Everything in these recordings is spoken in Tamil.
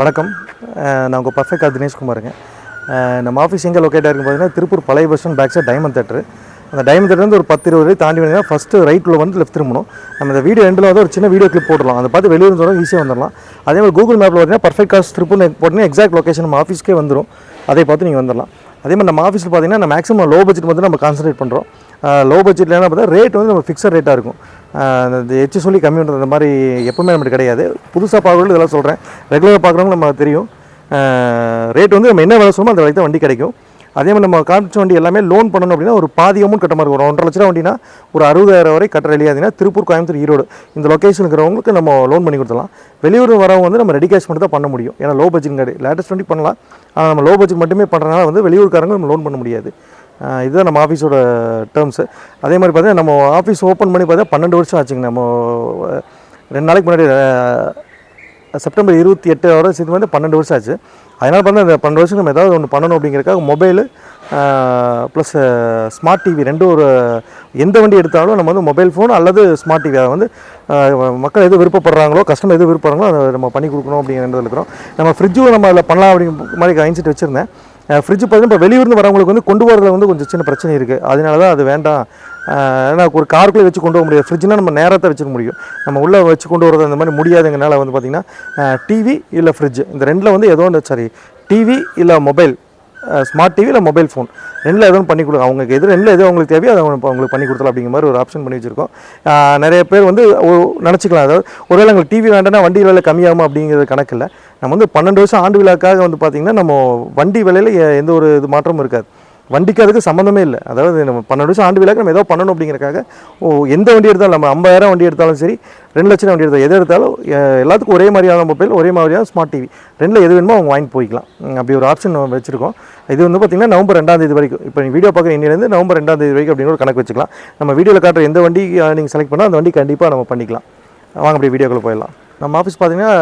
வணக்கம். நான் உங்கள் பர்ஃபெக்ட் தினேஷ்குமாருங்க. நம்ம ஆஃபீஸ் எங்கே லொக்கேட் ஆகிருக்கு பார்த்தீங்கன்னா திருப்பூர் பழைய bus stand back side diamond theatre அந்த டைமண்ட் தேட்டர் வந்து ஒரு பத்து இருபது வரை தாண்டி வந்தீங்கன்னா ஃபஸ்ட்டு ரைட்டில் வந்து லெஃப்ட் திரும்பணும். நம்ம இந்த வீடியோ எண்டில் வந்து ஒரு சின்ன வீடியோ கிளிப் போடலாம் அதை பார்த்து வெளியூர் சொல்ல ஈஸியாக வந்துடலாம். அதே மாதிரி கூகுள் மேப்பில் பார்த்தீங்கன்னா பர்ஃபெக்ட் காஸ்ட் திருப்பூர் போட்டிங்கன்னா எக்ஸாக்ட் லொக்கேஷன் நம்ம ஆஃபீஸ்க்கே வந்துடும் அதை பார்த்து நீங்கள் வந்துடலாம். அதே மாதிரி நம்ம ஆஃபீஸில் பார்த்தீங்கன்னா நம்ம மேக்ஸிமம் லோ பட்ஜெட் வந்து நம்ம கான்சன்ட்ரேட் பண்ணுறோம் லோ பட்ஜெட்லாம் என்ன பார்த்தா ரேட் வந்து நம்ம ஃபிக்ஸட் ரேட்டாக இருக்கும். அந்த இந்த எச்சு சொல்லி கம்மி பண்ணுறது அந்த மாதிரி எப்பவுமே நம்மளுக்கு கிடையாது. புதுசாக பார்க்குறவங்க இதெல்லாம் சொல்கிறேன் ரெகுலராக பார்க்குறவங்க நம்ம தெரியும். ரேட் வந்து நம்ம என்ன வேலை சொல்லுமோ அந்த வரைக்கும் தான் வண்டி கிடைக்கும். அதே மாதிரி நம்ம காமிச்ச வண்டி எல்லாமே லோன் பண்ணணும் அப்படின்னா ஒரு பாதி அமௌண்ட் கட்ட மாதிரி இருக்கும் ஒரு ஒன்றரை லட்ச ரூபா வண்டினா ஒரு அறுபதாயிரம் வரை கட்ட ரெடியாதுன்னா திருப்பூர் கோயம்புத்தூர் ஈரோடு இந்த லொக்கேஷன் இருக்கிறவங்களுக்கு நம்ம லோன் பண்ணி கொடுத்துலாம் வெளியூர் வரவங்க வந்து நம்ம ரெடி கேஷ் மட்டும் தான் பண்ண முடியும். ஏன்னா லோ பட்ஜெட் கிடையாது லேட்டஸ்ட் வண்டி பண்ணலாம். ஆனால் நம்ம லோ பட்ஜெட் மட்டுமே பண்ணுறதுனால வந்து வெளியூர்காரங்க நம்ம லோன் பண்ண முடியாது. இதுதான் நம்ம ஆஃபீஸோட டேர்ம்ஸு அதே மாதிரி பார்த்தீங்கன்னா நம்ம ஆஃபீஸ் ஓப்பன் பண்ணி பார்த்தா பன்னெண்டு வருஷம் ஆச்சுங்க. நம்ம ரெண்டு நாளைக்கு முன்னாடி செப்டம்பர் இருபத்தி எட்டு வரை சேர்த்து வந்து பன்னெண்டு வருஷம் ஆச்சு. அதனால் பார்த்தா இந்த பன்னெண்டு வருஷம் நம்ம ஏதாவது ஒன்று பண்ணணும் அப்படிங்கிறக்காக மொபைலு ப்ளஸ் ஸ்மார்ட் டிவி ரெண்டும் ஒரு எந்த வண்டி எடுத்தாலும் நம்ம வந்து மொபைல் ஃபோன் அல்லது ஸ்மார்ட் டிவி அதை வந்து மக்கள் எது விருப்பப்படுறாங்களோ கஸ்டமர் எது விருப்பப்படுறாங்களோ அதை நம்ம பண்ணி கொடுக்கணும் அப்படிங்கிறது இருக்கிறோம். நம்ம ஃப்ரிட்ஜும் நம்ம அதில் பண்ணலாம் அப்படிங்கிற மாதிரி மைண்ட் வச்சுருந்தேன். ஃப்ரிட்ஜ் பார்த்தீங்கன்னா இப்போ வெளியூர்ந்து வரவங்களுக்கு வந்து கொண்டு போகிறதுல வந்து கொஞ்சம் சின்ன பிரச்சனை இருக்குது அதனால தான் அது வேண்டாம். ஏன்னா ஒரு காருக்குள்ளே வச்சு கொண்டு போக முடியாது. ஃப்ரிட்ஜ்னால் நம்ம நேரத்தை வச்சுக்க முடியும். நம்ம உள்ளே வச்சு கொண்டு வரது அந்த மாதிரி முடியாதுங்கனால வந்து பார்த்திங்கன்னா டிவி இல்லை ஃப்ரிட்ஜ் இந்த ரெண்டில் வந்து ஏதோ ஒன்று சாரி டிவி இல்லை மொபைல் ஸ்மார்ட் டிவி இல்லை மொபைல் ஃபோன் ரெண்டில் எதுவும் பண்ணி கொடுங்க அவங்களுக்கு எது ரெண்டில் எது அவங்களுக்கு தேவையோ அதை அவங்க- அவங்களுக்கு பண்ணி கொடுத்தலாம் அப்படிங்கிற மாதிரி ஒரு ஆப்ஷன் பண்ணி வச்சுருக்கோம். நிறைய பேர் வந்து நினச்சிக்கலாம். அதாவது ஒருவேளை எங்களுக்கு டிவி வேண்டாம்னா வண்டி விலை கம்மியாகும் அப்படிங்கிறது கணக்கில் நம்ம வந்து பன்னெண்டு வருஷம் ஆண்டு விழாக்காக வந்து பார்த்திங்கன்னா நம்ம வண்டி விலையில் எந்த ஒரு இது மாற்றமும் இருக்காது. வண்டிக்கு அதுக்கு சம்மந்தமே இல்லை. அதாவது நம்ம பன்னெண்டு வருஷம் ஆண்டு விழாக்கு நம்ம ஏதோ பண்ணணும் அப்படிங்கிறக்காக ஓ எந்த வண்டி எடுத்தாலும் நம்ம ஐம்பதாயிரம் வண்டி எடுத்தாலும் சரி ரெண்டு லட்சம் வண்டி எடுத்தாலும் எது எடுத்தாலும் எல்லாத்துக்கும் ஒரே மாதிரியான மொபைல் ஒரே மாதிரியான ஸ்மார்ட் டிவி ரெண்டில் எது வேணுமோ அவங்க வாங்கிட்டு போய்க்கலாம். அப்படி ஒரு ஆப்ஷன் நம்ம வச்சுருக்கோம். இது வந்து பார்த்திங்கன்னா நவம்பர் ரெண்டாம் தேதி வரைக்கும் இப்போ நீ வீடியோ பார்க்குற இன்னிலேருந்து நவம்பர் ரெண்டாம் தேதி வரைக்கும் அப்படின்னு ஒரு கணக்கு வச்சுக்கலாம். நம்ம வீடியோவில் காட்டுற எந்த வண்டி நீங்கள் செலக்ட் பண்ணால் அந்த வண்டி கண்டிப்பாக நம்ம பண்ணிக்கலாம். வாங்க அப்படியே வீடியோக்குள்ளே போயிடலாம். நம்ம ஆஃபீஸ் பார்த்தீங்கன்னா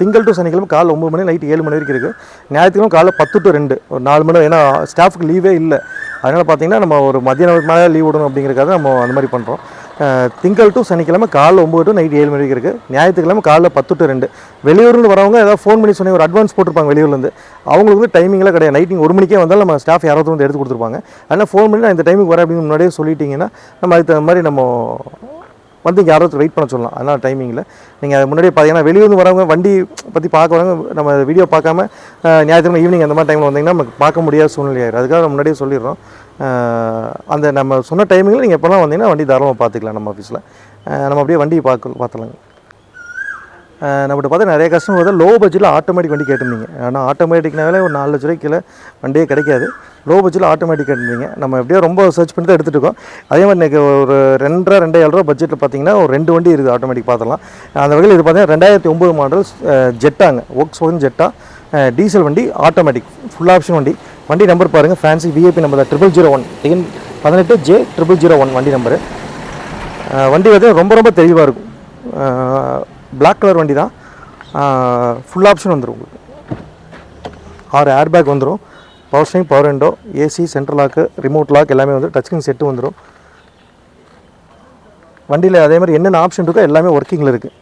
திங்கள் டு சனிக்கிழமை காலை ஒம்பது மணி நைட்டு ஏழு மணி வரைக்கும் இருக்குது ஞாயிற்றுக்கிழமை காலைல பத்து டு ரெண்டு. ஒரு நாலு மணி ஏன்னா ஸ்டாஃப்க்கு லீவே இல்லை. அதனால் பார்த்தீங்கன்னா நம்ம ஒரு மதியானம் மேலே லீவ் விடணும் அப்படிங்கிறக்காக நம்ம அந்த மாதிரி பண்ணுறோம் திங்கள் டு சனிக்கிழமை காலைல ஒம்பது டு நைட் ஏழு மணி வரைக்கும் இருக்குது ஞாயிற்றுக்கிழமை காலைல பத்து டு ரெண்டு. வெளியூர்லேருந்து வரவங்க ஏதாவது ஃபோன் பண்ணி சொன்னி ஒரு அட்வான்ஸ் போட்டிருப்பாங்க வெளியூர்லேருந்து அவங்களுக்கு வந்து டைமிங்லாம் கிடையாது. நைட் நீங்கள் ஒரு மணிக்கே வந்தாலும் நம்ம ஸ்டாஃப் யாராவது வந்து எடுத்து கொடுத்துருப்பாங்க. அதனால் ஃபோன் பண்ணி நான் இந்த டைமுக்கு வரேன் அப்படின்னு முன்னாடியே சொல்லிட்டீங்கன்னா நம்ம அதுக்கு தகுந்த மாதிரி நம்ம வந்து இங்கே யாராவது வெயிட் பண்ண சொல்லலாம். அதனால் டைமிங்கில் நீங்கள் அது முன்னாடியே பார்த்தீங்கன்னா வெளியூர்ந்து வரவங்க வண்டி பற்றி பார்க்க வரவங்க நம்ம வீடியோ பார்க்காம ஞாயிற்றுக்கிழமை ஈவினிங் அந்த மாதிரி டைமில் வந்தீங்கன்னா நமக்கு பார்க்க முடியாத சூழ்நிலை ஆயிடும் அதுக்காக நம்ம முன்னாடியே சொல்லிடுறோம். அந்த நம்ம சொன்ன டைமிங்கில் நீங்கள் எப்போல்லாம் வந்தீங்கன்னா வண்டி தாராளமாக பார்த்துக்கலாம் நம்ம ஆஃபீஸில் நம்ம அப்படியே வண்டியை பார்க்க பார்த்துலாங்க நம்மகிட்ட பார்த்தா நிறைய கஸ்டமர் வந்து லோ பட்ஜெட்டில் ஆட்டோமேட்டிக் வண்டி கேட்டிருந்தீங்க. ஆனால் ஆட்டோமேட்டிக்னாலே ஒரு நாலு லட்ச ரூபாய்க்கு கீழே வண்டியே கிடைக்காது. லோ பட்ஜெட்டில் ஆட்டோமேட்டிக் கேட்டிருந்தீங்க. நம்ம எப்படியோ ரொம்ப சர்ச் பண்ணி தான் எடுத்துகிட்டு இருக்கோம் அதே மாதிரி இன்றைக்கி ஒரு ரெண்டரை ரெண்டே ஏழு ரூபா பட்ஜெட்டில் பார்த்தீங்கன்னா ஒரு ரெண்டு வண்டி இருக்குது ஆட்டோமேட்டிக் பார்த்துலாம் அந்த வகையில் இது பார்த்தீங்கன்னா ரெண்டாயிரத்தி ஒம்பது மாடல் ஜெட்டாங்க. ஒர்க்ஸ் ஒன் ஜெட்டா டீசல் வண்டி ஆட்டோமேட்டிக் ஃபுல் ஆப்ஷன் வண்டி. வண்டி நம்பர் பாருங்கள் ஃபேன்சி விஐபி நம்பர் தான். ட்ரிபிள் ஜீரோ ஒன் டிஎன் பதினெட்டு ஜே ட்ரிபிள் ஜீரோ ஒன் வண்டி நம்பரு வண்டி வந்து ரொம்ப ரொம்ப தெளிவாக இருக்கும். பிளாக் கலர் வண்டி தான். ஃபுல் ஆப்ஷன் வந்துடும் உங்களுக்கு. ஆறு ஏர் பேக் வந்துடும் power steering power window AC central lock remote lock எல்லாமே வந்து டச் செட்டு வந்துடும் வண்டியில் அதே மாதிரி என்னென்ன ஆப்ஷன் இருக்கோ எல்லாமே ஒர்க்கிங்கில் இருக்குது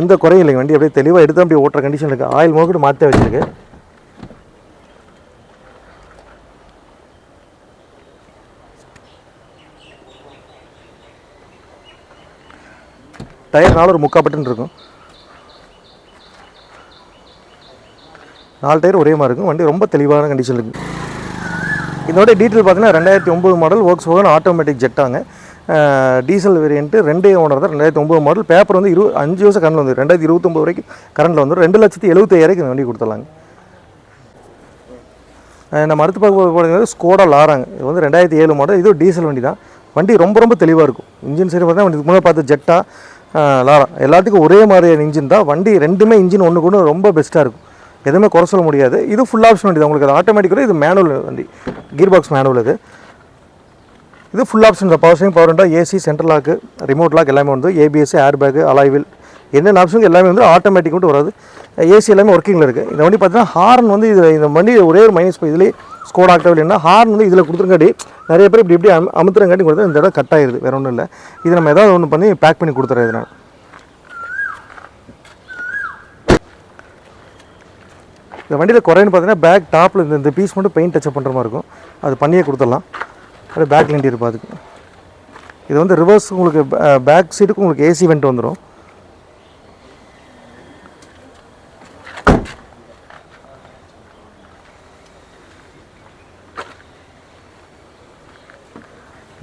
எந்த குறையும் இல்லைங்க. வண்டி அப்படியே தெளிவாக எடுத்து அப்படியே ஓட்டுற கண்டிஷன் இருக்குது ஆயில் மோக்கிட்டு மாற்றி வச்சுருக்கு. டயர்னால ஒரு முக்கா பட்டன் இருக்கும். நாலு டயர் ஒரே மாதிரி இருக்கும். வண்டி ரொம்ப தெளிவான கண்டிஷன் இருக்குது இதோட டீட்டெயில் பார்த்தீங்கன்னா ரெண்டாயிரத்தி ஒம்பது மாடல் ஒர்க்ஸ் ஓகன் ஆட்டோமேட்டிக் ஜெட்டாங்க டீசல் வேரியன்ட்டு ரெண்டே ஓனர் தான். ரெண்டாயிரத்தி ஒம்பது மாடல் பேப்பர் வந்து இரு அஞ்சு வருஷம் கரண்ட் வந்து ரெண்டாயிரத்தி இருபத்தொம்பது வரைக்கும் கரண்டில் வந்து ரெண்டு லட்சத்தி எழுபத்தாயிரம் வண்டி கொடுத்துடலாங்க. நான் நம்ம அடுத்து பார்க்க போகிறது ஸ்கோடா லாராங்க இது வந்து ரெண்டாயிரத்தி ஏழு மாடல் இது டீசல் வண்டி தான். வண்டி ரொம்ப ரொம்ப தெளிவாக இருக்கும். இன்ஜின் சரி பார்த்தா இதுக்கு முன்னாடி பார்த்து ஜெட்டா லாரா எல்லாத்துக்கும் ஒரே மாதிரியான இன்ஜின் தான். வண்டி ரெண்டுமே இன்ஜின் ஒன்று கொண்டு ரொம்ப பெஸ்ட்டாக இருக்கும். எதுவுமே குறை சொல்ல முடியாது. இது ஃபுல் ஆப்ஷன் வண்டி தான். உங்களுக்கு அது ஆட்டோமேட்டிக்காக இது மேனுவல் வண்டி. கீர் பாக்ஸ் மேனுவல் இது இது ஃபுல் ஆப்ஷன் தான் power steering power window AC central lock remote lock எல்லாமே வந்து ஏபிஎஸ் ஏர் பேக் அலாய்வில் என்னென்ன ஆப்ஷனுக்கு எல்லாமே வந்து ஆட்டோமேட்டிக் மட்டும் வராது. ஏசி எல்லாமே ஒர்க்கிங்கில் இருக்குது இந்த வண்டி பார்த்தீங்கன்னா ஹார்ன் வந்து இது இந்த வண்டி ஒரே ஒரு மைனஸ் இதுலேயே ஸ்கோட் ஆக்டவில் என்ன ஹார்ன் வந்து இதில் கொடுத்துருங்காட்டி நிறைய பேர் இப்படி இப்படி அம் அமுத்துறங்காட்டி கொடுத்தா இந்த இடம் கட் ஆயிடுது வேறு ஒன்றும் இல்லை. இது நம்ம ஏதாவது ஒன்று பண்ணி பேக் பண்ணி கொடுத்துறது இதனால் இந்த வண்டியில் குறைன்னு பார்த்தீங்கன்னா பேக் டாப்பில் இந்த இந்த பீஸ் மட்டும் பெயிண்ட் டச்சப் பண்ணுற மாதிரி இருக்கும். அது பண்ணியே கொடுத்துடலாம். அப்படியே பேக் லிண்டி இருப்பா அதுக்கு. இது வந்து ரிவர்ஸ் உங்களுக்கு பேக் சீட்டுக்கு உங்களுக்கு ஏசி வெண்ட் வந்துடும்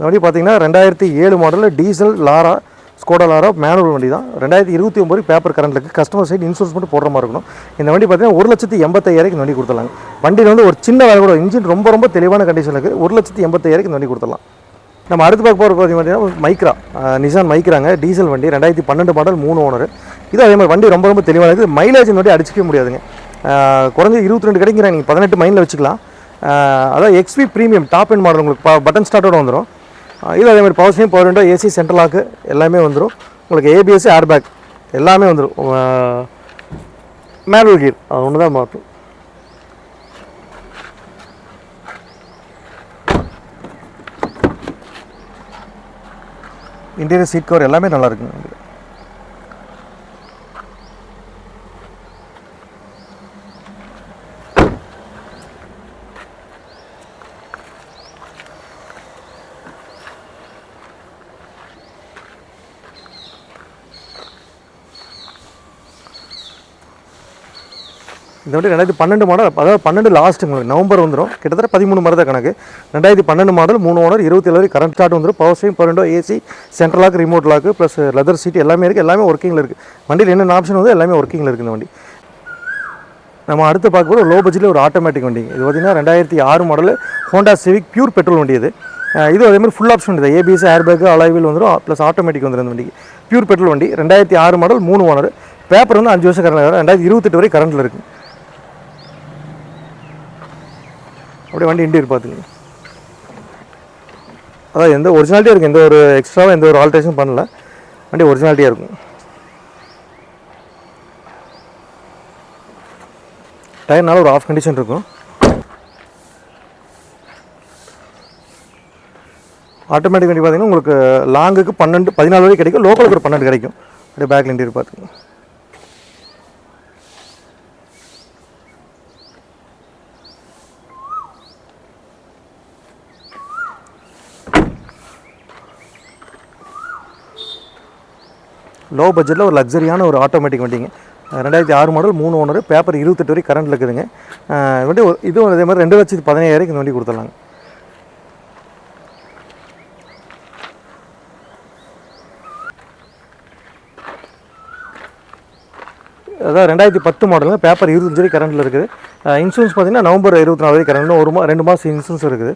இந்த வண்டி பார்த்தீங்கன்னா ரெண்டாயிரத்தி ஏழு மாடலில் diesel Laura Skoda Laura manual வண்டி தான். ரெண்டாயிரத்தி இருபத்தி ஒம்பது பேப்பர் கரண்ட் இருக்குது கஸ்டமர் சைடு இன்சூரன்ஸ் மட்டும் போடுற மாதிரி இருக்கணும். இந்த வண்டி பார்த்தீங்கன்னா ஒரு லட்சத்தி எண்பத்தாயிரம் இந்த வண்டி கொடுத்துடலாங்க. வண்டியில் வந்து ஒரு சின்ன வேலை கூட இன்ஜின் ரொம்ப ரொம்ப தெளிவான கண்டிஷனில் இருக்குது ஒரு லட்சத்தி எண்பத்தாயிரம் இந்த வண்டி கொடுத்துடலாம். நம்ம அடுத்து பார்க்க போகிற பார்த்தீங்கன்னா மைக்ரா நிசான் மைக்ராங்க டீசல் வண்டி ரெண்டாயிரத்தி பன்னெண்டு மாடல் மூணு ஓனர் இது அதே மாதிரி வண்டி ரொம்ப ரொம்ப தெளிவானது மைலேஜ் வண்டி அடிச்சிக்க முடியாதுங்க. குறைஞ்ச இருபத்தி ரெண்டு கிடைக்கிறாங்க நீங்கள் பதினெட்டு மைனில் வச்சுக்கலாம். அதான் XP premium top end model உங்களுக்கு பட்டன் ஸ்டார்ட்டோட வந்துடும் இது அதே மாதிரி power steering power window AC central lock எல்லாமே வந்துடும் உங்களுக்கு ஏபிஎஸ் ஏர் பேக் எல்லாமே வந்துடும் மேனுவல் கீர் அது ஒன்று தான் மாற்றும் இன்டீரியர் சீட் கவர் எல்லாமே நல்லா இருக்குங்க. வண்டியில. ரெண்டாயிரத்தி பன்னெண்டு மாடல் அதாவது பன்னெண்டு லாஸ்ட் உங்களுக்கு நவம்பர் வந்துடும் கிட்டத்தட்ட பதிமூணு மாதிரி தான் கணக்கு. ரெண்டாயிரத்தி பன்னெண்டு மாடல் மூணு ஓனர் இருபத்தி ஏழு வரை கரண்ட் ஸ்டார்ட் வந்துடும் power steering power AC central lock remote lock plus leather seat எல்லாமே இருக்குது எல்லாமே ஒர்க்கிங்கில் இருக்குது வண்டியில் என்னென்ன ஆப்ஷன் வந்து எல்லாமே ஒர்க்கிங்கில் இருக்குது இந்த வண்டி. நம்ம அடுத்து பார்க்க போகிற லோ பட்ஜெட்டில் ஒரு ஆட்டோமேட்டிக் வண்டி. இது பார்த்தீங்கன்னா ரெண்டாயிரத்தி ஆறு model Honda Civic pure petrol வண்டி இது. இது அதே மாதிரி ஃபுல் ஆப்ஷன் இது ABS air bag alloy wheel வந்துடும் ப்ளஸ் ஆட்டோமேட்டிக் வந்துடும் இந்த வண்டிக்கு. பியூர் பெட்ரோல் வண்டி. ரெண்டாயிரத்தி ஆறு மாடல் மூணு ஓனர் பேப்பர் வந்து அஞ்சு வருஷம் கரண்ட் ரெண்டாயிரத்தி இருபத்தெட்டு வரை கரண்ட்டில் இருக்குது அப்படியே வண்டி இன்டீரியர் பார்த்துங்க அதான் எந்த ஒரிஜினாலிட்டியாக இருக்கும் எந்த ஒரு எக்ஸ்ட்ராவாக எந்த ஒரு ஆல்ட்ரேஷன் பண்ணல. வண்டி ஒரிஜினாலிட்டியாக இருக்கும். டயர்னால ஒரு ஆஃப் கண்டிஷன் இருக்கும். ஆட்டோமேட்டிக் வண்டி பார்த்தீங்கன்னா உங்களுக்கு லாங்குக்கு பன்னெண்டு பதினாலு வரைக்கும் கிடைக்கும் லோக்கலுக்கு ஒரு பன்னெண்டு கிடைக்கும். அப்படியே பேக்கில் இன்டீரியர் பார்த்துங்க லோ பட்ஜெட்டில் ஒரு லக்ஸரியான ஒரு ஆட்டோமேட்டிக் வண்டிங்க. ரெண்டாயிரத்தி ஆறு மாடல் மூணு ஓனர் பேப்பர் இருபத்தெட்டு வரைக்கும் கரண்ட்டில் இருக்குதுங்க. வண்டி ஒரு- இதுவும் அதே மாதிரி ரெண்டு லட்சத்து பதினாயிரம் இந்த வண்டி கொடுத்துடலாங்க. அதான் ரெண்டாயிரத்தி பத்து மாடலுங்க பேப்பர் இருபத்தஞ்சு வரைக்கும் கரண்ட்டில் இருக்குது. இன்சூரன்ஸ் பார்த்தீங்கன்னா நவம்பர் இருபத்தி நாலு வரைக்கும் கரண்ட் ஒரு மா ரெண்டு மாதம் இன்சூரன்ஸ் இருக்குது.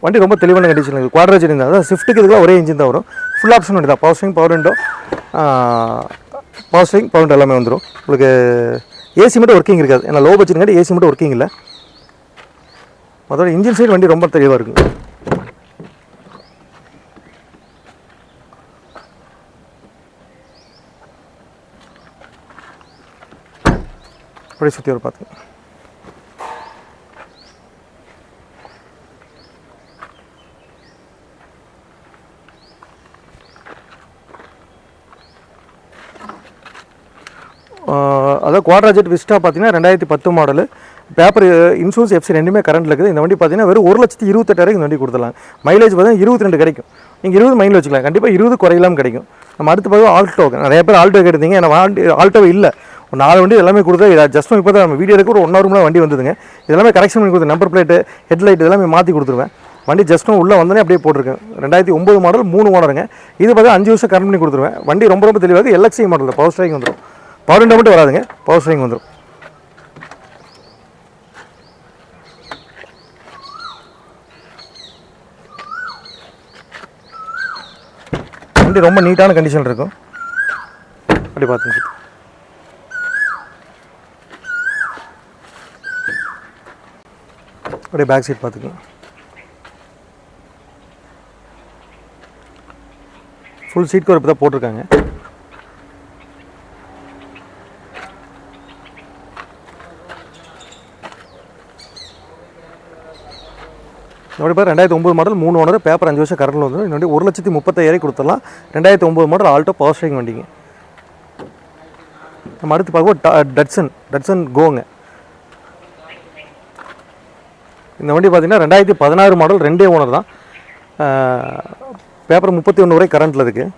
வண்டி ரொம்ப தெளிவான கண்டிஷன் இருக்குது. குவாட்ரேஜ் தான் அதாவது ஸ்விஃப்ட்டுக்கு இதுக்கு ஒரே இன்ஜின் தான் வரும். ஃபுல் ஆப்ஷன் வண்டி தான். பவர் பவர் விண்டோ பவர் ஸ்விங் பவர் விண்டோ எல்லாமே வந்துடும் உங்களுக்கு ஏசி மட்டும் ஒர்க்கிங் இருக்காது. ஏன்னா லோ பட்ஜெட்டுங்காட்டி ஏசி மட்டும் ஒர்க்கிங் இல்லை. அதோட இன்ஜின் சைடு வண்டி ரொம்ப தெளிவாக இருக்குங்க. அப்படியே சுற்றி வர பார்த்துங்க அதாவது குவாட்ராஜெட் விஸ்டா பார்த்தீங்கன்னா ரெண்டாயிரத்தி பத்து மாடலு பேப்பர் இன்சூரன்ஸ் எஃப்சி ரெண்டுமே கரண்ட்டில் இருக்குது. இந்த வண்டி பார்த்தீங்கன்னா வெறும் ஒரு லட்சத்தி இருபத்தெட்டாயிரம் இந்த வண்டி கொடுத்துலாம் மைலேஜ் பார்த்தீங்கன்னா இருபத்தி ரெண்டு கிடைக்கும். நீங்கள் இருபது மைலேஜ் வச்சுக்கலாம். கண்டிப்பாக இருபது குறையிலாம் கிடைக்கும். நம்ம அடுத்து பார்த்து ஆல்டோ நிறைய பேர் ஆல்டோ கேட்டிருந்தீங்க ஏன்னா வண்டி இல்லை. ஒரு நாலு வண்டி எல்லாமே கொடுத்தா ஜஸ்ட் இப்போ தான் நம்ம வீடியோ எடுக்க ஒரு ஒன் ஹவர் வண்டி வந்ததுங்க. இதெல்லாமே கரெக்ஷன் பண்ணி கொடுத்து நம்பர் பிளேட்டு ஹெட்லைட் இதெல்லாமே மாற்றி கொடுத்துருவேன். வண்டி ஜஸ்ட்டும் உள்ளே வந்தோடனே அப்படியே போட்டிருக்கேன். ரெண்டாயிரத்தி ஒம்பது மாடல் மூணு ஓனருங்க இது பார்த்தா அஞ்சு வருஷம் கரண்ட் பண்ணி கொடுத்துருவேன். வண்டி ரொம்ப ரொம்ப தெளிவாக எல்எக்ஸி மாடல் பவர் ஸ்ட்ரைக் வந்துடும் பவர் விண்டோ மட்டும் வராதுங்க. பவர் ஸ்டரிங் வந்துடும் வண்டி ரொம்ப நீட்டான கண்டிஷன் இருக்கும். அப்படி பார்த்துங்க. அப்படியே பேக் சீட் பார்த்துக்கலாம். ஃபுல் சீட் கவர் இப்போ தான் போட்டிருக்காங்க. என்னோட பேர் ரெண்டாயிரத்தி ஒம்பது மாடல் மூணு ஓனர் பேப்பர் அஞ்சு வருஷம் கரண்டில் வந்து என்னோட ஒரு லட்சத்தி முப்பத்தாயிரம் கொடுத்துடலாம். ரெண்டாயிரத்தி ஒம்பது மாடல் ஆல்டோ பவர் ஸ்ட்ரைங் வண்டிங்க. நம்ம அடுத்து பார்க்க டட்சன் டட்சன் கோங்க இந்த வண்டி பார்த்தீங்கன்னா ரெண்டாயிரத்தி பதினாறு மாடல் ரெண்டே ஓனர் தான். பேப்பர் முப்பத்தி ஒன்று வரை கரண்ட்டில் இருக்குது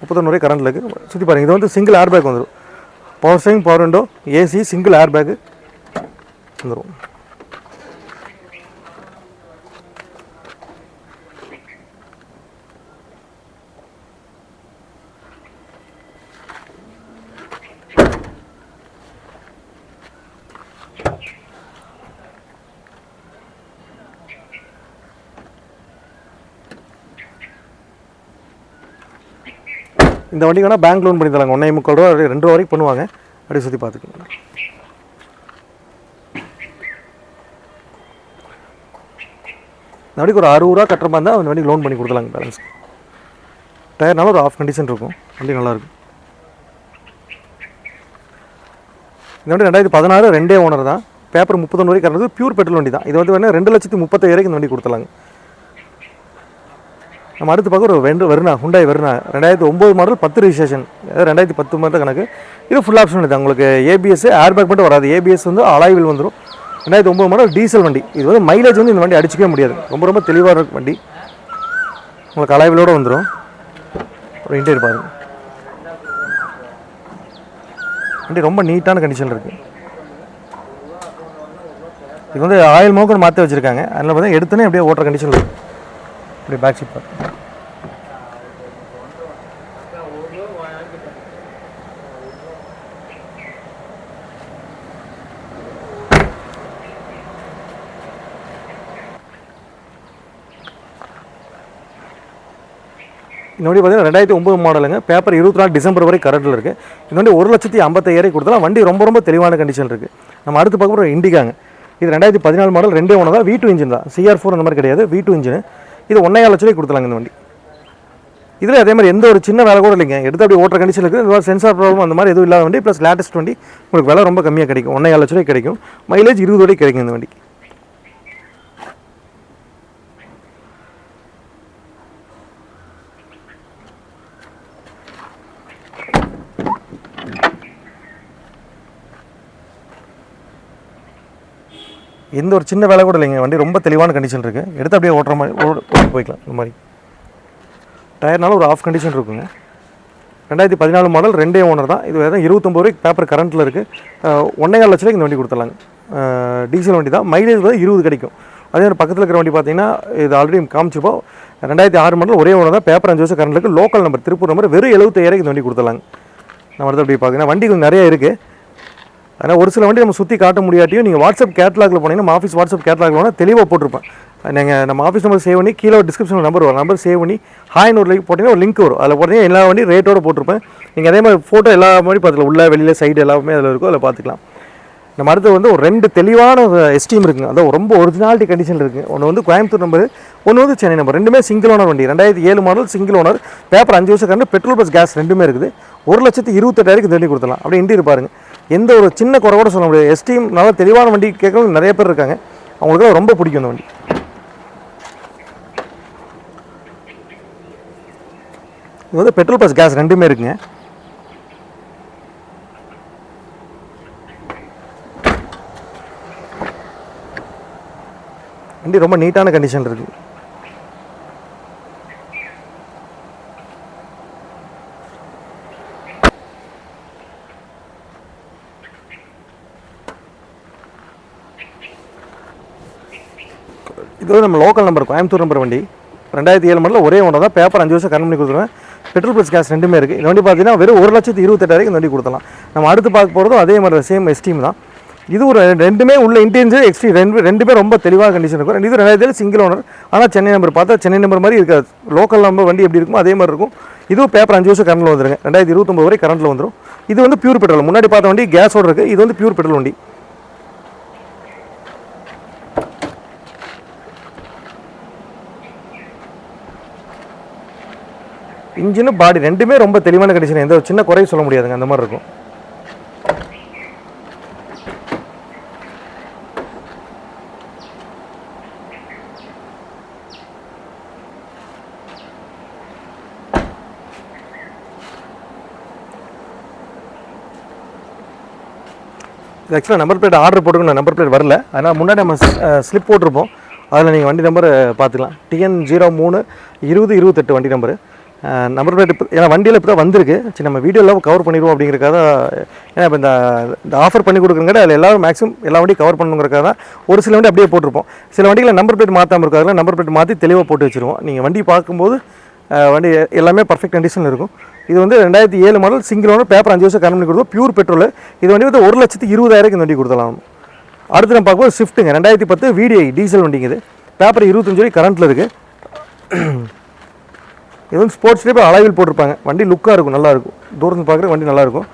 முப்பத்தொன்று வரை கரண்ட்டில் இருக்குது சுற்றி பாருங்க இது வந்து சிங்கிள் ஏர் பேக் வந்துடும் power steering power window AC single air bag வந்துடும் இந்த வண்டி வேணால் பேங்க் லோன் பண்ணி தராங்க. ஒன்றே முக்கால் ரூபா ரெண்டு ரூபா வரைக்கும் பண்ணுவாங்க. அப்படியே சுற்றி பார்த்துக்கோங்க. இந்த வண்டிக்கு ஒரு அறுபது ரூபா கட்டுற மாதிரி இருந்தால் அந்த வண்டிக்கு லோன் பண்ணி கொடுத்துலாங்க பேலன்ஸ் டயர்னால ஒரு ஆஃப் கண்டிஷன் இருக்கும். வண்டி நல்லாயிருக்கும் இந்த வண்டி ரெண்டாயிரத்தி பதினாறு ரெண்டே ஓனர் தான். பேப்பர் முப்பத்தொன்று வரைக்கும் கறந்தது பியூர் பெட்ரோல் வண்டி தான். இது வந்து வேணால் ரெண்டு லட்சத்தி முப்பத்தாயிரம் இந்த வண்டி கொடுத்துலாங்க நம்ம அடுத்து பார்க்க ஒரு வெண்டு வருணா ஹுண்டாய் வருணா ரெண்டாயிரத்தி ஒம்பது மாடல் பத்து ரிஜிஸ்ட்ரேஷன் அதாவது ரெண்டாயிரத்தி பத்து மாடல் கணக்கு. இது ஃபுல் ஆப்ஷன் இது. உங்களுக்கு ஏபிஎஸ் ஏர் பேக் மட்டும் வராது. ஏபிஎஸ் வந்து அலாய்வில் வந்துடும் ரெண்டாயிரத்தி ஒம்பது மாடல் டீசல் வண்டி. இது வந்து மைலேஜ் வந்து இந்த வண்டி அடிச்சிக்கவே முடியாது. ரொம்ப ரொம்ப தெளிவாக இருக்கும் வண்டி. உங்களுக்கு அலாய்விலோடு வந்துடும் ஒரு இன்டீரியர் பாருங்க. வண்டி ரொம்ப நீட்டான கண்டிஷனில் இருக்குது இது வந்து ஆயில் மோக்கன் மாற்றி வச்சுருக்காங்க. அதில் பார்த்தீங்கன்னா எடுத்தோன்னே அப்படியே ஓட்டுற கண்டிஷனில் இருக்கும் இப்படி பேக் சீட் பார்த்து. இந்த வண்டி பார்த்தீங்கன்னா ரெண்டாயிரத்தி ஒம்பது மாடலுங்க பேப்பர் இருபத்தி நாலு டிசம்பர் வரை கரண்டில் இருக்குது இந்த வண்டி ஒரு லட்சத்தி ஐம்பத்தாயிரம் கொடுத்தாலும் வண்டி ரொம்ப ரொம்ப தெளிவான கண்டிஷன் இருக்குது நம்ம அடுத்து பார்க்க போகிற இண்டிகாங்க இது ரெண்டாயிரத்தி பதினாலு மாடல் ரெண்டே ஒன்று தான் வீட்டு இன்ஜின் தான். சிஆர் ஃபோர் அந்த மாதிரி கிடையாது. வீட்டு இன்ஜின் இது ஒன்றே லட்ச ரூபாய்க்கு கொடுத்துலாங்க இந்த வண்டி. இதில் அதே மாதிரி எந்த ஒரு சின்ன வேலை கூட இல்லைங்க. எடுத்து அப்படி ஓட்டுற கண்டிஷன் இருக்குது. இந்த மாதிரி சென்சார் ப்ராப்ளம் அந்த மாதிரி எதுவும் இல்லாத வண்டி. ப்ளஸ் லேட்டஸ்ட் வண்டி உங்களுக்கு விலை ரொம்ப கம்மியாக கிடைக்கும். ஒன்றே லட்ச கிடைக்கும். மைலேஜ் இருபது வரைக்கும் கிடைக்கும் இந்த வண்டிக்கு. எந்த ஒரு சின்ன வேலை கூட இல்லைங்க. வண்டி ரொம்ப தெளிவான கண்டிஷன் இருக்குது எடுத்து அப்படியே ஓட்டுற மாதிரி ஓட- ஓட்டிட்டு போய்க்கலாம். இந்த மாதிரி. டயர்னால ஒரு ஆஃப் கண்டிஷன் இருக்குங்க. ரெண்டாயிரத்தி பதினாலு மாடல் ரெண்டே ஓனர் தான். இது வேறு இருபத்தொம்பது ரூபாய்க்கு பேப்பர் கரண்ட்டில் இருக்குது ஒன்றே கால் லட்ச இந்த வண்டி கொடுத்துடலாங்க. டீசல் வண்டி தான். மைலேஜ் வந்து இருபது கிடைக்கும். அதே மாதிரி பக்கத்தில் இருக்கிற வண்டி பார்த்தீங்கன்னா இது ஆல்ரெடி காமிச்சிப்போம் ரெண்டாயிரத்தி ஆறு மாடல் ஒரே ஓனர் தான். பேப்பர் அஞ்சு வருஷம் கரண்ட் இருக்குது லோக்கல் நம்பர் திருப்பூர் நம்பர் வெறும் எழுபத்தாயிரம் இந்த வண்டி கொடுத்துடலாங்க. நம்ம அடுத்து அப்படி பார்த்தீங்கன்னா வண்டி கொஞ்சம் நிறைய இருக்குது ஆனால் ஒரு சில வண்டி நம்ம சுற்றி காட்ட முடியாட்டியும் நீங்கள் வாட்ஸ்அப் கேட்லாகில் போனீங்கன்னா நம்ம ஆஃபீஸ் வாட்ஸ்அப் கேட்லாகில் போனால் தெளிவாக போட்டிருப்பேன். நீங்கள் நம்ம ஆஃபீஸ் நம்பர் சேவ் பண்ணி கீழே டிஸ்கிரிப்ஷனில் நம்பர் வரும். நம்பர் சேவ் பண்ணி ஹாய்னு ஒரு லிங்க் போட்டிங்கன்னா ஒரு லிங்க் வரும். அதில் போட்டிங்கன்னா எல்லா வண்டி ரேட்டோட போட்டிருப்பேன். நீங்கள் அதே மாதிரி ஃபோட்டோ எல்லா மாதிரி பார்த்துக்கலாம். உள்ள வெளியில் சைடு எல்லாமே அதில் இருக்கும். அதில் பார்த்துக்கலாம். நம்ம அடுத்து வந்து ஒரு ரெண்டு தெளிவான எஸ்டீம் இருக்குங்க. அதான் ரொம்ப ஒரிஜினாலிட்டி கண்டிஷன் இருக்குது ஒன்று வந்து கோயம்புத்தூர் நம்பர் ஒன்று வந்து சென்னை நம்பர் ரெண்டுமே சிங்கிள் ஓனர் வண்டி. ரெண்டாயிரத்தி ஏழு மாடல் சிங்கிள் ஓனர் பேப்பர் அஞ்சு வருஷம் கரண்ட் பெட்ரோல் பஸ் கேஸ் ரெண்டுமே இருக்குது. ஒரு லட்சத்து இருபத்தெட்டாயிரத்துக்கு தள்ளி கொடுத்தலாம் அப்படியே இன்டீரியர் பாருங்க. எந்த ஒரு சின்ன குறை கூட சொல்ல முடியாது. எஸ்டீம் நல்லா தெளிவான வண்டி கேட்குறவங்க நிறைய பேர் இருக்காங்க. அவங்களுக்குலாம் ரொம்ப பிடிக்கும் இந்த வண்டி. இது வந்து பெட்ரோல் பஸ் கேஸ் ரெண்டுமே இருக்குங்க. வண்டி ரொம்ப நீட்டான கண்டிஷன் இருக்குது இது நம்ம லோக்கல் நம்பர் கோயம்புத்தூர் நம்பர் வண்டி. ரெண்டாயிரத்தி ஏழு மாடல ஒரே ஒன்று தான். பேப்பர் அஞ்சு வருஷம் கரண்ட் பண்ணி கொடுத்துருவேன். பெட்ரோல் ப்ளஸ் கேஸ் ரெண்டுமே இருக்குது இந்த வண்டி பார்த்தீங்கன்னா வெறும் ஒரு லட்சத்து இருபத்தெட்டாயிரம் இந்த வண்டி கொடுத்தலாம் நம்ம அடுத்து பார்க்க போகிறதும் அதே மாதிரி சேம் எஸ்டீம் தான். இது ஒரு ரெண்டுமே உள்ள இன்டீரியர் எக்ஸ்ட்ரீ ரெண்டு ரெண்டுமே ரொம்ப தெளிவாக கண்டிஷன் இருக்கும். இது ரெண்டாயிரத்தி சிங்கிள் ஓனர் ஆனால் சென்னை நம்பர் பார்த்தா சென்னை நம்பர் மாதிரி இருக்காது. லோக்கல் நம்பர் வண்டி எப்படி இருக்குமோ அதே மாதிரி இருக்கும். இதுவும் பேப்பர் அஞ்சு வருஷம் கரண்டில் வந்துருங்க. ரெண்டாயிரத்தி இருபத்தொம்பது வரை கரண்டில் வந்துடும் இது வந்து பியூர் பெட்ரோல் முன்னாடி பார்த்த வண்டி கேஸோட இருக்குது இது வந்து பியூர் பெட்ரோல் வண்டி. இன்ஜினும் பாடி ரெண்டுமே ரொம்ப தெளிவான கண்டிஷன் எந்த ஒரு சின்ன குறையும் சொல்ல முடியாதுங்க அந்த மாதிரி இருக்கும். ஆக்சுவலாக நம்பர் பிளேட் ஆர்டர் போட்டுக்கணும் நம்பர் பிளேட் வரல. அதனால் முன்னாடி நம்ம ஸ்லிப் போட்டிருப்போம். அதில் நீங்கள் வண்டி நம்பர் பார்த்துக்கலாம். டிஎன் ஜீரோ மூணு இருபது இருபத்தெட்டு வண்டி நம்பரு நம்பர் பிளேட் இப்போ ஏன்னா வண்டியில் இப்போ தான் வந்திருக்கு. சரி நம்ம வீடியோவில் கவர் பண்ணிடுவோம் அப்படிங்கிறக்காக ஏன்னா இப்போ இந்த இந்த ஆஃபர் பண்ணி கொடுக்குறங்காட்டி அதில் எல்லாரும் மேக்ஸிமம் எல்லா வண்டியும் கவர் பண்ணுங்கிறக்காக தான் ஒரு சில வண்டி அப்படியே போட்டிருப்போம். சில வண்டிகளை நம்பர் பிளேட் மாற்றாமல் இருக்காதுல நம்பர் பிளேட் மாற்றி தெளிவாக போட்டு வச்சுருவோம். நீங்கள் வண்டி பார்க்கும்போது வண்டி எல்லாமே பர்ஃபெக்ட் கண்டிஷனில் இருக்கும். இது வந்து ரெண்டாயிரத்தி ஏழு மாடல் சிங்கிள் ஓனர் பேப்பர் அஞ்சு வருஷம் கரண்ட் கொடுத்தோம். பியூர் பெட்ரோல் இது வண்டி வந்து ஒரு லட்சத்து இருபதாயிரம் இந்த வண்டி கொடுத்தலாம் அடுத்து நம்ம பார்க்கும்போது ஸ்விஃப்ட்டுங்க ரெண்டாயிரத்தி பத்து விடிஐ டீசல் வண்டிங்க இது. பேப்பர் இருபத்தஞ்சு வரை கரண்ட்டில் இருக்குது இது வந்து ஸ்போர்ட்ஸ் டைப் அளவில் போட்டிருப்பாங்க. வண்டி லுக்காக இருக்கும் நல்லாயிருக்கும் தூரத்தில் பார்க்குற வண்டி நல்லா இருக்கும்.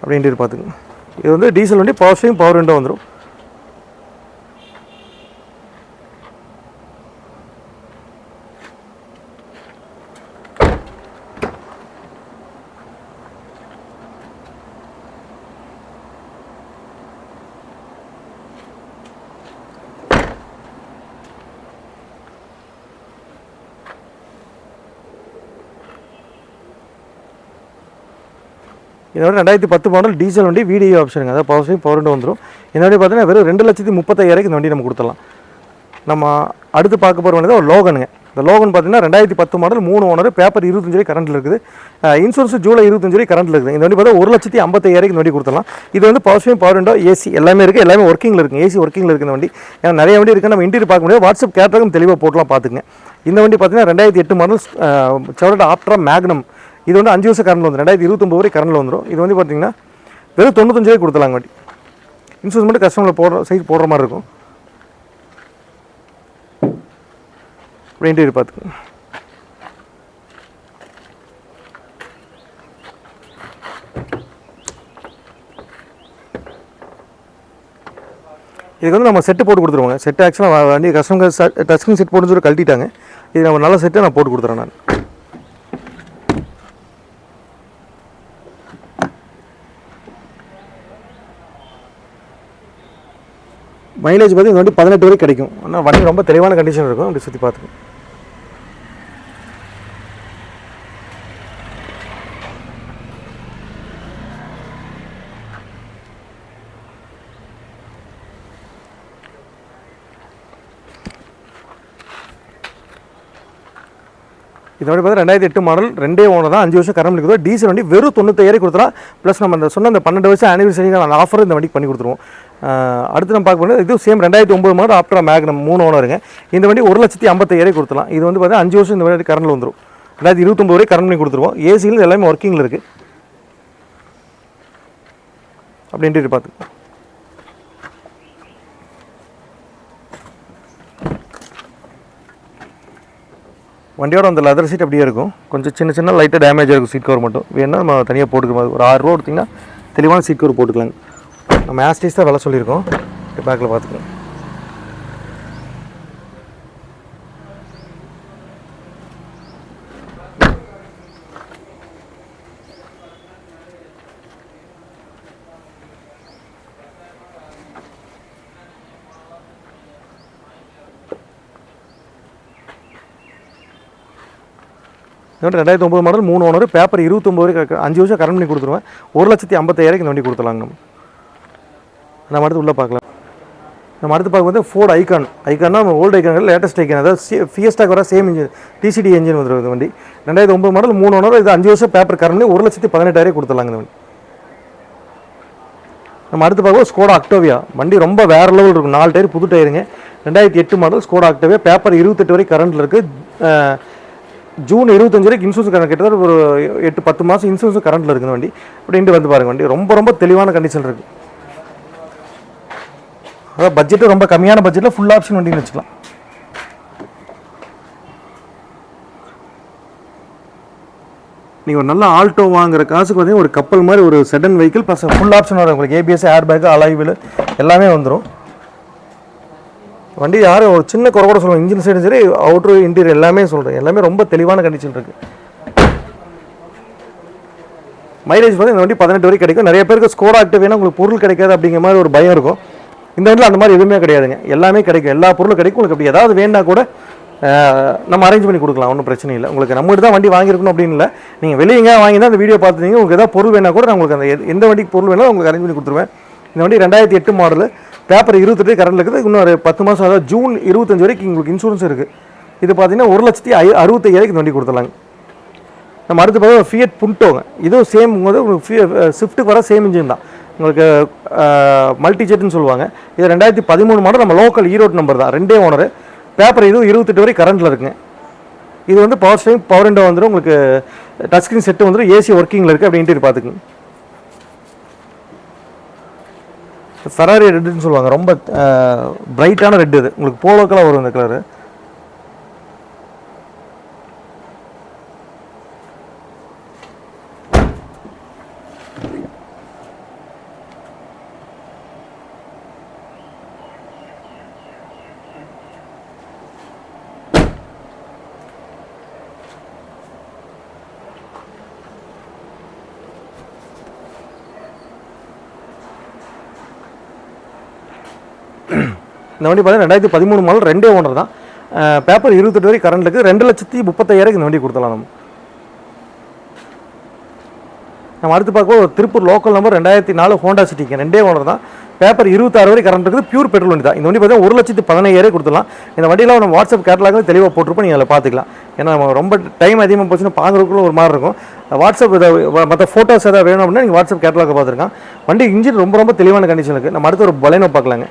அப்படின்ட்டு பார்த்துங்க இது வந்து டீசல் வண்டி பவர் ஸ்டேரிங் பவர் விண்டோ வந்துடும் இதோட ரெண்டாயிரத்தி பத்து மாடல் டீசல் வண்டி வீடியோ ஆப்ஷனுங்க அதாவது பவர் ஸ்டேரிங் பவர் வந்துடும் இந்த வண்டி பார்த்தீங்கன்னா வெறும் ரெண்டு லட்சத்தி முப்பத்தாயிரம் இந்த வண்டி நம்ம கொடுத்துடலாம். நம்ம அடுத்து பார்க்க போகிற வண்டி தான் ஒரு லோகனுங்க இந்த லோகன் பார்த்தீங்கன்னா ரெண்டாயிரத்தி பத்து மாடல் மூணு ஓனர் பேப்பர் இருபத்தஞ்சு வரை கரண்ட்டில் இருக்குது. இன்சூரன்ஸ் ஜூலை இருபத்தஞ்சு வரை கரண்ட்டில் இருக்குது. இந்த வண்டி பார்த்தா ஒரு லட்சத்தி ஐம்பத்தாயிரம் இந்த வண்டி கொடுத்துலாம் இது வந்து power steering power window AC எல்லாமே இருக்குது எல்லாமே ஒர்க்கிங்கில் இருக்குது ஏசி ஒர்க்கிங்கில் இருக்குது இந்த வண்டி. ஏன்னா நிறைய வண்டி இருக்குது நம்ம இன்டீரியர் பார்க்க முடியாது. வாட்ஸ்அப் கேட்டகம் தெளிவாக போட்டுலாம் பார்த்துங்க இந்த வண்டி பார்த்தீங்கன்னா ரெண்டாயிரத்தி எட்டு மாடல் செவரோட ஆப்ட்ரா மேக்னம் இது வந்து அஞ்சு வருஷம் கரண்ட் வந்துடும் ரெண்டாயிரத்தி இருபத்தொம்பது வரை கரண்டில் வந்துடும் இது வந்து பார்த்தீங்கன்னா வெறும் தொண்ணூத்தஞ்சு ரூபாய் கொடுத்துலாங்க இன்சூரன்ஸ் மட்டும் கஸ்டமரில் போடுற சைஸ் போடுற மாதிரி இருக்கும். அப்படி இன்டீரியர் பார்த்துக்கோங்க இதுக்கு வந்து நம்ம செட்டு போட்டு கொடுத்துருவோங்க. செட்டு ஆக்சுவலாக வண்டி கஸ்டமர் டஸ்கிங் செட் போட்டு சொல்லி கழட்டிட்டாங்க. இது நம்ம நல்ல செட்டை நான் போட்டு கொடுத்துறேன் நான். மைலேஜ் பார்த்து இந்த வண்டி பதினெட்டு வரைக்கும் கிடைக்கும். ஆனால் வண்டி ரொம்ப தெளிவான கண்டிஷன் இருக்கும். அப்படி சுற்றி பார்த்துக்கோ இந்த மாதிரி பார்த்தா ரெண்டாயிரத்தி எட்டு மாடல் ரெண்டே ஓனர் தான் அஞ்சு வருஷம் கரண்ட் இருக்குது டீசல் வண்டி வெறும் தொண்ணூத்தாயிரம் கொடுத்துலாம் ப்ளஸ் நம்ம அந்த சொன்ன அந்த பன்னெண்டு வருஷம் ஆனிவர்சரிக்கான ஆஃபர் இந்த வண்டிக்கு பண்ணி கொடுத்துருவோம். அடுத்து நம்ம பார்க்க போனால் இது சேம் ரெண்டாயிரத்தி ஒம்பது மாடல் ஆஃப்டர் மேக்னம் மூணு ஓனருங்க இந்த வண்டி ஒரு லட்சத்தி ஐம்பத்தாயிரம் கொடுத்துலாம் இது வந்து பார்த்தா அஞ்சு வருஷம் இந்த வண்டி கரண்டில் வந்துடும் ரெண்டாயிரத்தி இருபத்தொம்பது வரை கரண்ட் பண்ணி கொடுத்துருவோம். ஏசியில் எல்லாமே ஒர்க்கிங்கில் இருக்குது அப்படின்ட்டு பார்த்து. வண்டியோட அந்த லெதர் சீட் அப்படியே இருக்கும். கொஞ்சம் சின்ன சின்ன லைட்டாக டேமேஜ் இருக்கும் சீட் கவர் மட்டும். வேணால் நம்ம தனியாக போட்டுக்க மாதிரி ஒரு ஆறு ரூபா தெளிவான சீட் கவர் போட்டுக்கலாங்க. நம்ம ஆஸ்டேஸ் தான் விலை சொல்லியிருக்கோம். பேக்கில் பார்த்துக்கலாம். இதோட ரெண்டாயிரத்தி ஒம்பது மாடல் மூணு ஓனர் பேப்பர் இருபத்தொம்பது வரைக்கும் அஞ்சு வருஷம் கரண்ட் பண்ணி கொடுத்துருவேன். ஒரு லட்சத்தி ஐம்பத்தாயிரம் இந்த வண்டி கொடுத்துலாங்க நம்ம. நம்ம அடுத்து உள்ளே பார்க்கலாம். நம்ம அடுத்து பார்க்கும்போது வந்து ஃபோர்ட் ஐகான் ஐகான்னா நம்ம ஓல்டு ஐக்கான் லேட்டஸ்ட் ஐக்கான் அதாவது ஃபியஸ்டாக் வர சேம் இன்ஜின் டிசிடி இன்ஜின் வந்துடும் இந்த வண்டி. ரெண்டாயிரத்தி ஒம்பது மாடல் மூணு ஓனர் இது அஞ்சு வருஷம் பேப்பர் கரண்ட் பண்ணி ஒரு லட்சத்தி பதினெட்டாயிரம் கொடுத்துலாங்க இந்த வண்டி. நம்ம அடுத்து பார்க்கும்போது ஸ்கோடா அக்டோவியா வண்டி ரொம்ப வேற லெவல் இருக்கும். நாலு டயர் புது டயருங்க ரெண்டாயிரத்தி எட்டு மாடல் ஸ்கோடா அக்டோவியா பேப்பர் இருபத்தெட்டு வரை கரண்ட்டில் இருக்குது ஜூன் இருபத்தஞ்சு வரைக்கும் இன்சூரன்ஸ் கரண்ட் கிட்டத்தட்ட ஒரு எட்டு பத்து மாதம் இன்சூரன்ஸ் கரண்ட்டில் இருக்குது வண்டி. அப்படின்ட்டு வந்து பாருங்க வண்டி. ரொம்ப ரொம்ப தெளிவான கண்டிஷன் இருக்குது அதாவது பட்ஜெட்டு ரொம்ப கம்மியான பட்ஜெட்டில் ஃபுல் ஆப்ஷன் வண்டின்னு வச்சுக்கலாம். நீங்கள் ஒரு நல்ல ஆல்டோ வாங்குற காசுக்கு வந்து ஒரு கப்பல் மாதிரி ஒரு sedan vehicle plus full option வரும். உங்களுக்கு ஏபிஎஸ் ஏர் பேக் அலாய்வில் எல்லாமே வந்துடும் வண்டி யாரும் ஒரு சின்ன குறை கூட சொல்லுவாங்க இன்ஜின் சைடும் சரி அவுட்ரு இன்டீரியர் எல்லாமே சொல்கிறேன் எல்லாமே ரொம்ப தெளிவான கண்டிஷன் இருக்குது மைலேஜ் வந்து இந்த வண்டி பதினெட்டு வரைக்கும் கிடைக்கும். நிறைய பேருக்கு ஸ்கோர் ஆக்டிவ் உங்களுக்கு பொருள் கிடைக்காது அப்படிங்கிற மாதிரி ஒரு பயம் இருக்கும். இந்த வண்டியில் அந்த மாதிரி எதுவுமே கிடையாதுங்க. எல்லாமே கிடைக்கும். எல்லா பொருளும் கிடைக்கும். உங்களுக்கு அப்படி ஏதாவது வேணா கூட நம்ம அரேஞ்ச் பண்ணி கொடுக்கலாம். ஒன்றும் பிரச்சனை இல்லை. உங்களுக்கு நம்மகிட்ட தான் வண்டி வாங்கியிருக்கணும் அப்படின்னு இல்லை. நீங்கள் வெளியே எங்கேயா வாங்கினா அந்த வீடியோ பார்த்துட்டீங்க உங்களுக்கு ஏதாவது பொருள் வேணால் கூட நான் உங்களுக்கு அந்த எந்த வண்டிக்கு பொருள் வேணாலும் உங்களுக்கு அரேஞ்ச் பண்ணி கொடுத்துருவேன். இந்த வண்டி ரெண்டாயிரத்தி எட்டு மாடலு பேப்பர் இருபத்தெட்டு கரண்ட் இருக்குது. இன்னும் ஒரு பத்து மாதம் அதாவது ஜூன் இருபத்தஞ்சு வரைக்கும் உங்களுக்கு இன்சூரன்ஸ் இருக்குது இது பார்த்தீங்கன்னா ஒரு லட்சத்தி ஐ அறுபத்தையாயிரக்கு வண்டி கொடுத்துலாங்க நம்ம அடுத்து பார்த்தா ஃபியட் புண்டோங்க இதுவும் சேம் போது உங்களுக்கு ஸ்விஃப்ட்டுக்கு வர சேம் இன்ஜின் தான். உங்களுக்கு மல்டிஜெட்னு சொல்லுவாங்க. இது ரெண்டாயிரத்தி பதிமூணு மாடல் நம்ம லோக்கல் ஈரோடு நம்பர் தான். ரெண்டே ஓனர் பேப்பர் இதுவும் இருபத்தெட்டு வரை கரண்ட்டில் இருக்குங்க. இது வந்து பவர் ஸ்டேரிங் பவர் விண்டோ வந்துடும் உங்களுக்கு டச் ஸ்க்ரீன் செட்டு வந்துடும் ஏசி ஒர்க்கிங்கில் இருக்குது அப்படி இன்டீரியர் பார்த்துக்குங்க. ஃபெராரி ரெட்டுன்னு சொல்லுவாங்க. ரொம்ப பிரைட்டான ரெட் இது உங்களுக்கு போலோக்கெல்லாம் வரும் இந்த கலரு இந்த வண்டி பார்த்தீங்கன்னா ரெண்டாயிரத்தி பதிமூணு மாடல் ரெண்டே ஓனர் தான். பேப்பர் இருபத்தெட்டு வரை கரண்ட் இருக்குது ரெண்டு லட்சத்தி முப்பத்தாயிரம் இந்த வண்டி கொடுத்தலாம் நம்ம. நம்ம அடுத்து பார்க்கும்போது திருப்பூர் லோக்கல் நம்பர் ரெண்டாயிரத்தி நாலு ஹோண்டா சிட்டிக்கு ரெண்டே ஓனர் தான். பேப்பர் இருபத்தாறு வரை கரண்ட் இருக்குது பியூர் பெட்ரோல் வண்டி தான். இந்த வண்டி பார்த்தீங்கன்னா ஒரு லட்சத்து பதினாயிரம் கொடுத்துலாம் இந்த வண்டியெல்லாம் நம்ம வாட்ஸ்அப் கேட்டலாக தெளிவாக போட்டிருப்போம். நீங்கள் அதில் பார்த்துக்கலாம். ஏன்னா நம்ம ரொம்ப டைம் அதிகமாக போச்சுன்னா பார்க்குறதுக்குள்ள ஒரு மாதிரி இருக்கும். வாட்ஸ்அப் இதை மற்ற ஃபோட்டோஸ் ஏதாவது வேணும் அப்படின்னா நீங்கள் வாட்ஸ்அப் கேட்டலாக பார்த்துருக்கான் வண்டி இன்ஜின் ரொம்ப ரொம்ப தெளிவான கண்டிஷன் இருக்குது நம்ம அடுத்து ஒரு பலைனோ பார்க்கலாங்க.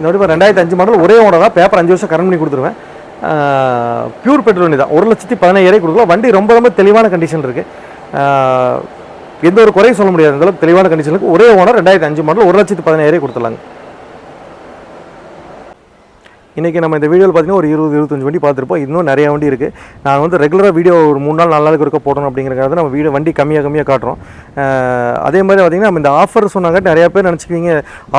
இந்த இப்போ ரெண்டாயிரத்தி அஞ்சு மாடல் ஒரே ஓனர் தான் பேப்பர் அஞ்சு வருஷம் கரண்ட் பண்ணி கொடுத்துருவேன். பியூர் பெட்ரோல் வண்டி தான். ஒரு லட்சத்தி பதினாயிரம் கொடுக்கலாம். வண்டி ரொம்ப ரொம்ப தெளிவான கண்டிஷன் இருக்குது எந்த ஒரு குறையும் சொல்ல முடியாது. அந்தளவுக்கு தெளிவான கண்டிஷனுக்கு ஒரே ஓனர் ரெண்டாயிரத்தி அஞ்சு மாடல் ஒரு லட்சத்தி பதினாயிரம் கொடுத்துலாங்க இன்றைக்கி நம்ம இந்த வீடியோவில் பார்த்தீங்கன்னா ஒரு இருபது இருபத்தஞ்சு வண்டி பார்த்துருப்போம். இன்னும் நிறைய வண்டி இருக்குது நான் வந்து ரெகுலராக வீடியோ ஒரு மூணு நாள் நாலு நாளுக்கு இருக்க போடணும் அப்படிங்கிறத நம்ம வீடியோ வண்டி கம்மியாக கம்மியாக காட்டுறோம். அதே மாதிரி பார்த்தீங்கன்னா நம்ம இந்த ஆஃபர் சொன்னாங்க நிறையா பேர் நினச்சிக்குவீங்க.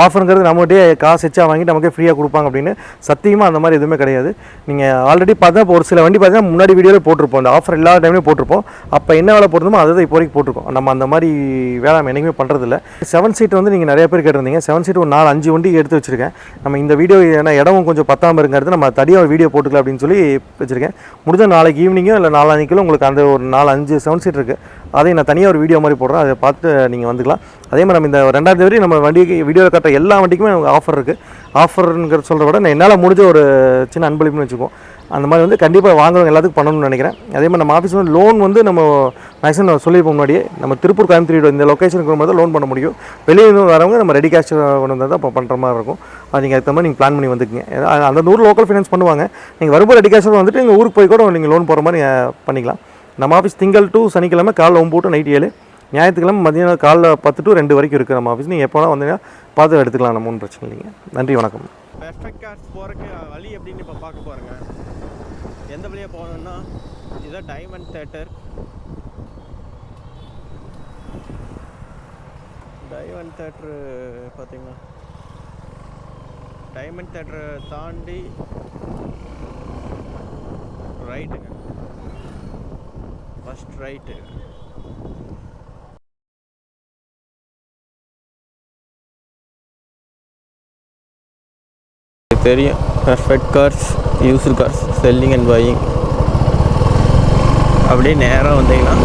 ஆஃபருங்கிறது நம்மகிட்டே காசு வச்சா வாங்கி நமக்கே ஃப்ரீயாக கொடுப்பாங்க அப்படின்னு. சத்தியமாக அந்த மாதிரி எதுவுமே கிடையாது. நீங்கள் ஆல்ரெடி பார்த்தா ஒரு சில வண்டி பார்த்தீங்கன்னா முன்னாடி வீடியோவில் போட்டிருப்போம். அந்த ஆஃபர் எல்லா டைம்லையும் போட்டிருப்போம். அப்போ என்ன வேலை போட்டிருந்தோமோ அதை இப்போ வரைக்கும் போட்டிருக்கோம். நம்ம அந்த மாதிரி வேலை நம்ம என்றைக்குமே பண்ணுறதில்ல செவன் சீட் வந்து நீங்கள் நிறைய பேர் கேட்டிருந்தீங்க. செவன் சீட் ஒரு நாலு அஞ்சு வண்டி எடுத்து வச்சுருக்கேன். நம்ம இந்த வீடியோ ஏன்னா இடமும் கொஞ்சம் பத்தாமல் இருக்கிறது நம்ம தனியாக ஒரு வீடியோ போட்டுக்கலாம் அப்படின்னு சொல்லி வச்சுருக்கேன். முடிஞ்ச நாளைக்கு ஈவினிங்கோ இல்லை நாளானிக்கோ உங்களுக்கு அந்த ஒரு நாலு அஞ்சு செவன் சீட் இருக்குது அதை நான் தனியாக ஒரு வீடியோ மாதிரி போடுறேன். அதை பார்த்து நீங்கள் வந்துக்கலாம். அதே மாதிரி நம்ம இந்த ரெண்டாம் தேதி நம்ம வண்டிக்கு வீடியோவில் காட்டுற எல்லா வண்டிக்குமே நமக்கு ஆஃபர் இருக்குது ஆஃபருங்கிற சொல்கிறத விட நான் என்னால் முடிஞ்ச ஒரு சின்ன அன்பளிப்புன்னு வச்சுக்குவோம். அந்த மாதிரி வந்து கண்டிப்பாக வாங்குறவங்க எல்லாத்துக்கும் பண்ணணும்னு நினைக்கிறேன். அதே மாதிரி நம்ம ஆஃபீஸ் வந்து லோன் வந்து நம்ம மேக்ஸிமம் நான் சொல்லியிருப்போம் முன்னாடியே நம்ம திருப்பூர் கோயம்புத்தூர் இந்த லொக்கேஷனுக்கு வரும்போது லோன் பண்ண முடியும். வெளியே இருந்து வரவங்க நம்ம ரெடி கேஷ் கொண்டு வந்தால் தான் இப்போ பண்ணுற மாதிரி இருக்கும். அது நீங்கள் அதுக்கு மாதிரி நீங்கள் பிளான் பண்ணி வந்துக்குங்க. அந்த ஊர் லோக்கல் ஃபைனான்ஸ் பண்ணுவாங்க. நீங்கள் வரும்போது ரெடி கேஷ் வந்துட்டு எங்கள் ஊருக்கு போய் கூட நீங்கள் லோன் போகிற மாதிரி பண்ணிக்கலாம். நம்ம ஆஃபீஸ் திங்கள் டு சனிக்கிழமை காலைல ஒம்பது டு நைட் ஏழு. ஞாயிற்றுக்கிழமை மதியானம் காலைல பத்து டு ரெண்டு வரைக்கும் இருக்குது நம்ம ஆஃபீஸ் நீங்கள் எப்போ வேணால் வந்தீங்கன்னா பார்த்து எடுத்துக்கலாம். நம்ம ஒன்றும் பிரச்சனை இல்லைங்க. நன்றி வணக்கம். பெர்ஃபெக்ட் கார்ஸ் போகிறக்கு வழி எப்படின்னு இப்போ பார்க்க போகிறேங்க எந்த வழியாக போகணுன்னா இதுதான் டைமண்ட் தேட்டர் டைமண்ட் தேட்ரு பார்த்தீங்கன்னா டைமண்ட் தேட்டரை தாண்டி ரைட்டுங்க ஃபஸ்ட் ரைட்டு தெரியும் perfect cars used cars selling and buying அப்படியே நேராக வந்தீங்கன்னா